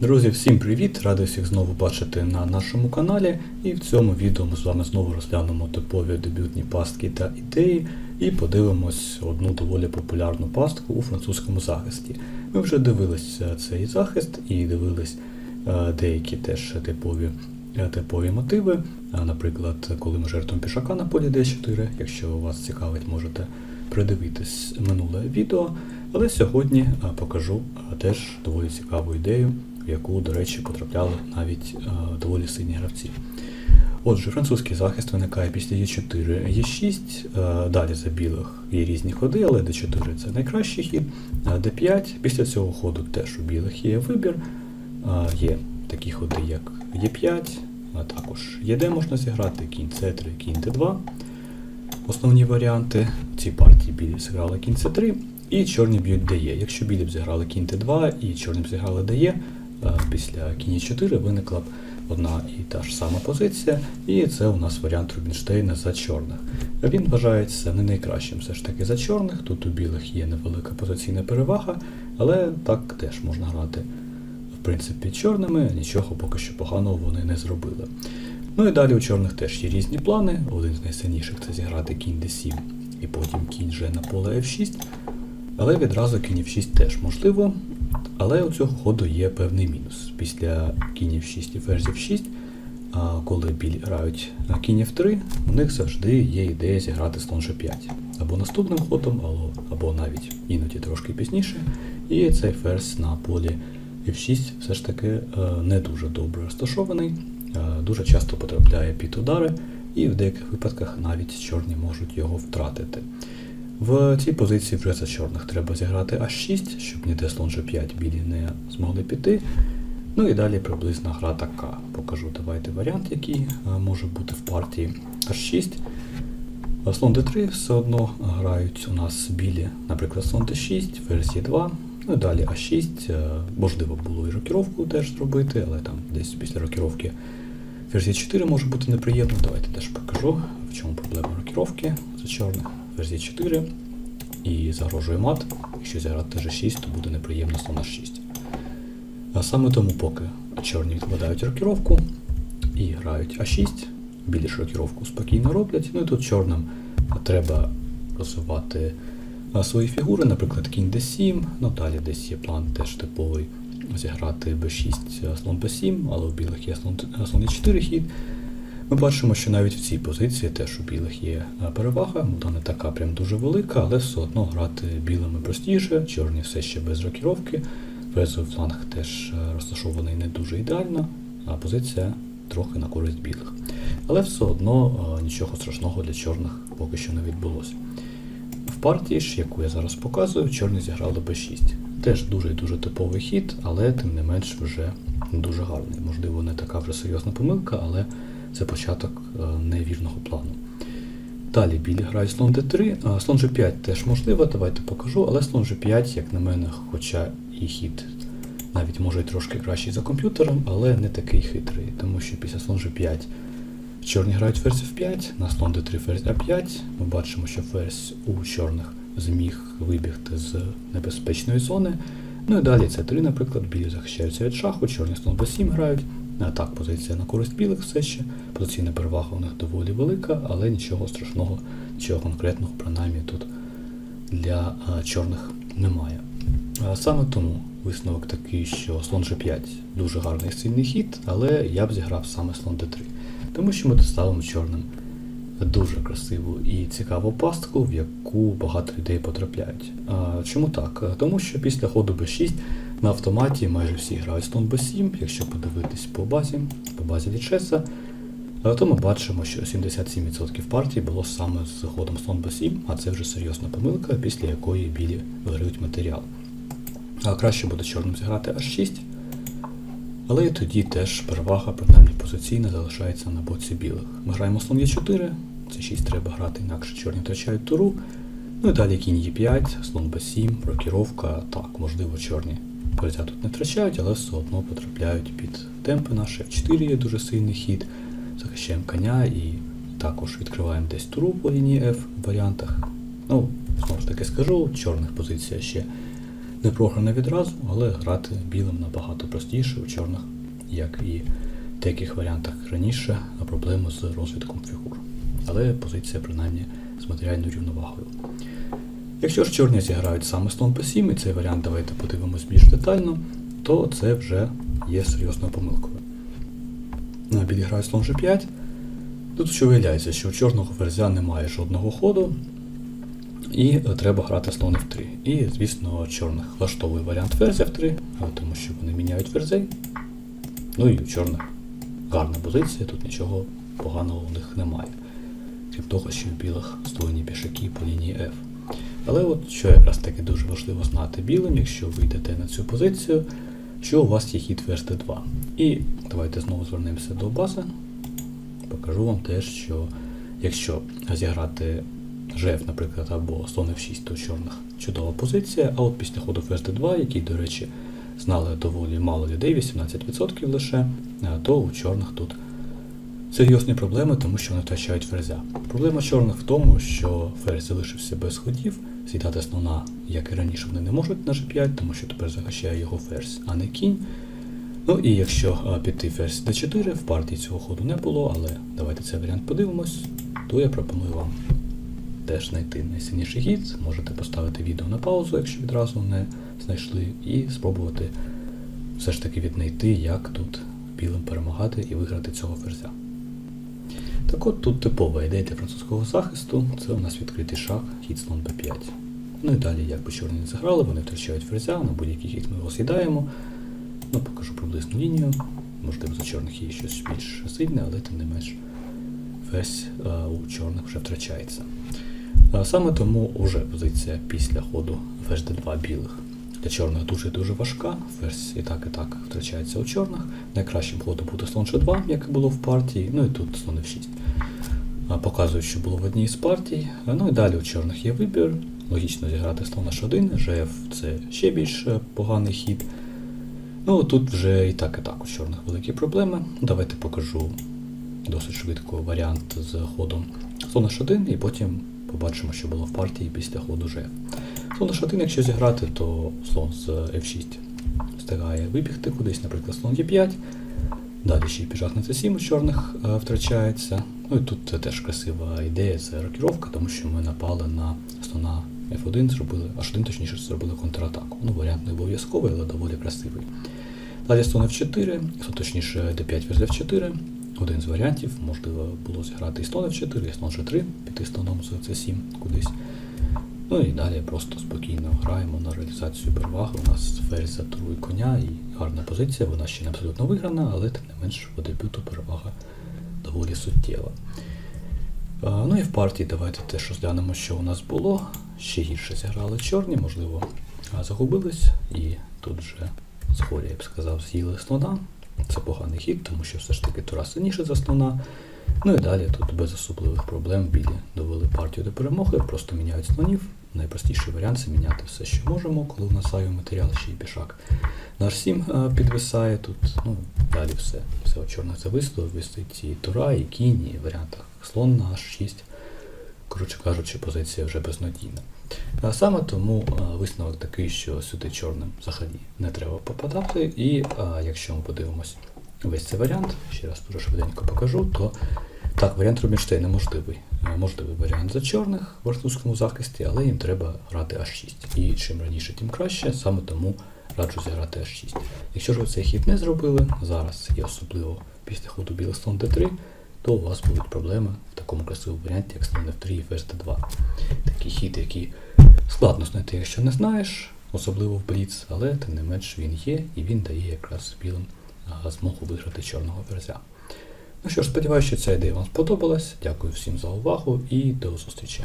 Друзі, всім привіт! Радий всіх знову бачити на нашому каналі. І в цьому відео ми з вами знову розглянемо типові дебютні пастки та ідеї і подивимось одну доволі популярну пастку у французькому захисті. Ми вже дивились е, цей захист і дивились е, деякі теж типові, е, типові мотиви. Наприклад, коли ми жертвуємо пішака на полі D4, якщо вас цікавить, можете придивитись минуле відео. Але сьогодні покажу теж доволі цікаву ідею, в яку, до речі, потрапляли навіть е, доволі сильні гравці. Отже, французький захист виникає після Е4, Е6, е, далі за білих є різні ходи, але Д4 це найкращий хід, е, Д5. Після цього ходу теж у білих є вибір. Е, Є такі ходи, як Е5, а також ЄД можна зіграти, кінь С3, кінь Д2. Основні варіанти. Цій партії білі зіграли кінь С3 і чорні б'ють ДЕ. Якщо білі б зіграли кінь Т2 і чорні б зіграли ДЕ, після кінь 4 виникла б одна і та ж сама позиція, і це у нас варіант Рубінштейна за чорних. Він вважається не найкращим все ж таки за чорних. Тут у білих є невелика позиційна перевага, але так теж можна грати. В принципі, чорними нічого поки що поганого вони не зробили. Ну і далі у чорних теж є різні плани. Один з найсильніших це зіграти кінь d7 і потім кінь вже на поле f6. Але відразу кінь f6 теж можливо. Але у цього ходу є певний мінус. Після кінь f6 і ферзь f6, а коли білі грають на кінь f3, у них завжди є ідея зіграти слон g5. Або наступним ходом, або, або навіть іноді трошки пізніше. І цей ферзь на полі f6 все ж таки е, не дуже добре розташований, е, дуже часто потрапляє під удари, і в деяких випадках навіть чорні можуть його втратити. В цій позиції вже за чорних треба зіграти H6, щоб ніде слон G5 білі не змогли піти. Ну і далі приблизна гра така. Покажу давайте варіант, який е, може бути в партії H6. Слон D3 все одно грають у нас білі, наприклад, слон D6, ферзь E2. Ну і далі А6. е, Можливо було і рокіровку теж зробити, але там десь після рокіровки ферзь E4 може бути неприємно. Давайте теж покажу, в чому проблема рокіровки за чорних. Ферзь E4 і загрожує мат. Якщо зіграти G6, то буде неприємно слон H6. А саме тому, поки чорні відкладають рокіровку і грають А6, білі рокіровку спокійно роблять. Ну і тут чорним треба розвивати свої фігури, наприклад, кінь d7, ну далі десь є план теж типовий зіграти b6, слон b7, але у білих є слон, а, слон e4 хід. Ми бачимо, що навіть в цій позиції теж у білих є перевага, вона не така прям дуже велика, але все одно грати білими простіше, чорні все ще без рокіровки. Фрезовий фланг теж е, розташований не дуже ідеально, а позиція трохи на користь білих. Але все одно е, нічого страшного для чорних поки що не відбулося. В партії ж, яку я зараз показую, чорні зіграли b6. Теж дуже і дуже типовий хід, але тим не менш вже дуже гарний. Можливо, не така вже серйозна помилка, але це початок е, невірного плану. Далі білі грають слон d3, а слон g5 теж можливо, давайте покажу, але слон g5, як на мене, хоча і хід навіть може і трошки кращий за комп'ютером, але не такий хитрий, тому що після слон g5 чорні грають ферзь f5, на слон d3 ферзь a5. Ми бачимо, що ферзь у чорних зміг вибігти з небезпечної зони. Ну і далі це 3, наприклад, білі захищаються від шаху, чорні слон b7 грають. Так, позиція на користь білих все ще. Позиційна перевага у них доволі велика, але нічого страшного, нічого конкретного, принаймні тут для чорних немає. Саме тому висновок такий, що слон G5 дуже гарний сильний хід, але я б зіграв саме слон D3. Тому що ми тут ставимо чорним дуже красиву і цікаву пастку, в яку багато людей потрапляють. Чому так? Тому що після ходу B6 на автоматі майже всі грають слон B7, якщо подивитись по базі, по базі Лічеса, а то ми бачимо, що 77% партій було саме з ходом слон B7, а це вже серйозна помилка, після якої білі виграють матеріал. А краще буде чорним зіграти H6. Але і тоді теж перевага, принаймні позиційна, залишається на боці білих. Ми граємо слон Е4, це 6 треба грати, інакше чорні втрачають туру. Ну і далі кінь Е5, слон Б7, рокіровка. Так, можливо, чорні ферзя тут не втрачають, але все одно потрапляють під темпи наші. F4 є дуже сильний хід. Захищаємо коня і також відкриваємо десь туру по лінії F в варіантах. Ну, знову ж таки скажу, чорних позиція ще не програне відразу, але грати білим набагато простіше у чорних, як і в деяких варіантах раніше, а проблеми з розвитком фігур. Але позиція принаймні з матеріальною рівновагою. Якщо ж чорні зіграють саме слон P7, і цей варіант давайте подивимось більш детально, то це вже є серйозною помилкою. Ну, Білі грають слон G5. Тут що виявляється, що у чорного ферзя немає жодного ходу, і треба грати слон F3. І, звісно, чорних влаштовує варіант ферзя F3, тому що вони міняють ферзей. Ну і у чорних гарна позиція, тут нічого поганого у них немає. Крім того, що у білих створені пішаки по лінії F. Але от що якраз таки дуже важливо знати білим, якщо ви йдете на цю позицію, що у вас є хід ферзь d2. І давайте знову звернемося до бази. Покажу вам теж, що якщо зіграти жеф, наприклад, або слон f6, то чорних чудова позиція, а от після ходу ферзь d2, який, до речі, знали доволі мало людей, 18% лише, то у чорних тут серйозні проблеми, тому що вони втрачають ферзя. Проблема чорних в тому, що ферзь залишився без ходів, з'їдати слона, як і раніше, вони не можуть на g5, тому що тепер захищає його ферзь, а не кінь. Ну і якщо а, піти ферзь d4, в партії цього ходу не було, але давайте цей варіант подивимось, то я пропоную вам теж знайти найсильніший хід. Можете поставити відео на паузу, якщо відразу не знайшли, і спробувати все ж таки віднайти, як тут білим перемагати і виграти цього ферзя. Так от тут типова ідея французького захисту, це у нас відкритий шах, хід слон b5. Ну і далі, як би чорні не заграли, вони втрачають ферзя, на будь-який хід ми його з'їдаємо. Ну, покажу приблизну лінію. Можливо, за чорних є щось більш сильне, але тим не менш ферзь а, у чорних вже втрачається. А, саме тому вже позиція після ходу ферзь d2 білих для чорних дуже-дуже важка. Ферзь і так, і так втрачається у чорних. Найкращим ходом буде слон G2, як було в партії, ну і тут слон F6. А, Показують, що було в одній з партій. Ну і далі у чорних є вибір. Логічно зіграти слон H1, GF це ще більш е, поганий хід. Ну, тут вже і так, і так у чорних великі проблеми. Давайте покажу досить швидко варіант з ходом слон H1 і потім побачимо, що було в партії після ходу GF. Слон H1, якщо зіграти, то слон з F6 встигає вибігти кудись, наприклад, слон Е5. Далі ще й піжак на c7 у чорних е, втрачається. Ну і тут теж красива ідея, це рокіровка, тому що ми напали на слона F1, зробили, H1 точніше зробили контратаку. Ну, варіант не обов'язковий, але доволі красивий. Далі слон F4, якщо точніше d5 верз F4. Один з варіантів, можливо, було зіграти і слон F4, і слон G3, піти слоном з C7 кудись. Ну і далі просто спокійно граємо на реалізацію переваги. У нас ферзь затурує коня і гарна позиція, вона ще не абсолютно виграна, але тим не менш по дебюту перевага доволі суттєва. Ну і в партії давайте теж розглянемо, що у нас було. Ще гірше зіграли чорні, можливо, загубились, і тут вже згоря, я б сказав, з'їли слона. Це поганий хід, тому що все ж таки тура сильніше за слона. Ну і далі тут без особливих проблем білі довели партію до перемоги, просто міняють слонів. Найпростіший варіант це міняти все, що можемо, коли у нас зайвий матеріал, ще й пішак. Наш 7 підвисає тут, ну далі все. Все от чорне зависло, висить і тура, і кінь, і варіантах слон на H6. Коротше кажучи, позиція вже безнадійна. А саме тому а, висновок такий, що сюди чорним взагалі не треба попадати. І а, якщо ми подивимось весь цей варіант, ще раз дуже швиденько покажу, то так, варіант Рубінштейна можливий. Е, Можливий варіант за чорних в французькому захисті, але їм треба грати H6. І чим раніше, тим краще, саме тому раджу зіграти H6. Якщо ж ви цей хід не зробили, зараз і особливо після ходу білих слон D3, то у вас будуть проблеми в такому красивому варіанті, як слон F3 і ферзь D2. Такий хід, який складно знайти, якщо не знаєш, особливо в Бліц, але тим не менш він є і він дає якраз білим змогу виграти чорного ферзя. Ну що ж, сподіваюся, що ця ідея вам сподобалась. Дякую всім за увагу і до зустрічі.